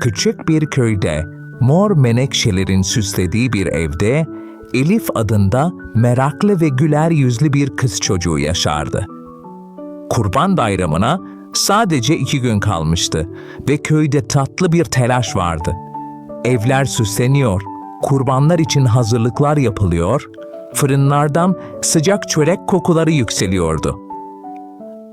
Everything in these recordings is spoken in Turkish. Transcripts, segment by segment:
Küçük bir köyde mor menekşelerin süslediği bir evde Elif adında meraklı ve güler yüzlü bir kız çocuğu yaşardı. Kurban Bayramı'na sadece iki gün kalmıştı ve köyde tatlı bir telaş vardı. Evler süsleniyor, kurbanlar için hazırlıklar yapılıyor, fırınlardan sıcak çörek kokuları yükseliyordu.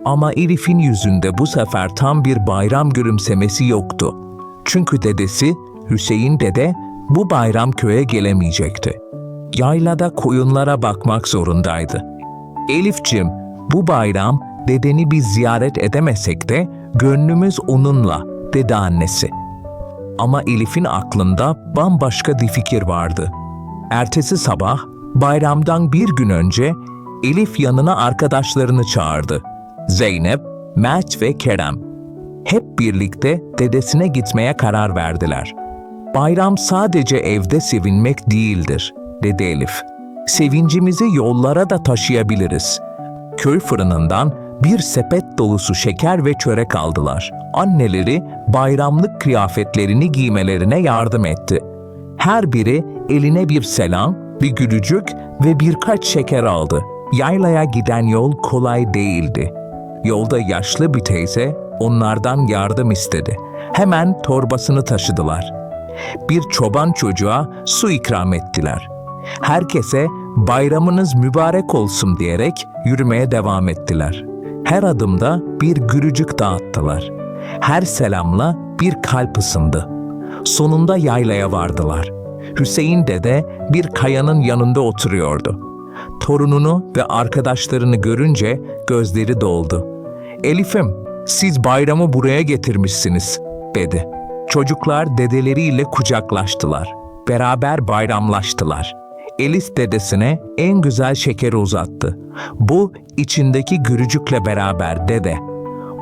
Ama Elif'in yüzünde bu sefer tam bir bayram gülümsemesi yoktu. Çünkü dedesi Hüseyin dede bu bayram köye gelemeyecekti. Yaylada koyunlara bakmak zorundaydı. Elif'cim bu bayram dedeni biz ziyaret edemesek de gönlümüz onunla dedi annesi. Ama Elif'in aklında bambaşka bir fikir vardı. Ertesi sabah bayramdan bir gün önce Elif yanına arkadaşlarını çağırdı. Zeynep, Mert ve Kerem. Hep birlikte dedesine gitmeye karar verdiler. Bayram sadece evde sevinmek değildir, dedi Elif. Sevincimizi yollara da taşıyabiliriz. Köy fırınından bir sepet dolusu şeker ve çörek aldılar. Anneleri bayramlık kıyafetlerini giymelerine yardım etti. Her biri eline bir selam, bir gülücük ve birkaç şeker aldı. Yaylaya giden yol kolay değildi. Yolda yaşlı bir teyze onlardan yardım istedi. Hemen torbasını taşıdılar. Bir çoban çocuğa su ikram ettiler. Herkese bayramınız mübarek olsun diyerek yürümeye devam ettiler. Her adımda bir gülücük dağıttılar. Her selamla bir kalp ısındı. Sonunda yaylaya vardılar. Hüseyin dede bir kayanın yanında oturuyordu. Torununu ve arkadaşlarını görünce gözleri doldu. Elif'im, siz bayramı buraya getirmişsiniz, dedi. Çocuklar dedeleriyle kucaklaştılar. Beraber bayramlaştılar. Elif dedesine en güzel şekeri uzattı. Bu içindeki gürücükle beraber dede.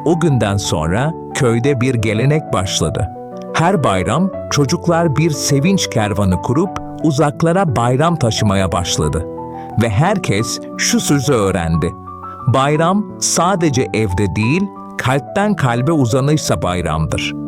O günden sonra köyde bir gelenek başladı. Her bayram çocuklar bir sevinç kervanı kurup uzaklara bayram taşımaya başladı. Ve herkes şu sözü öğrendi. Bayram sadece evde değil, kalpten kalbe uzanırsa bayramdır.''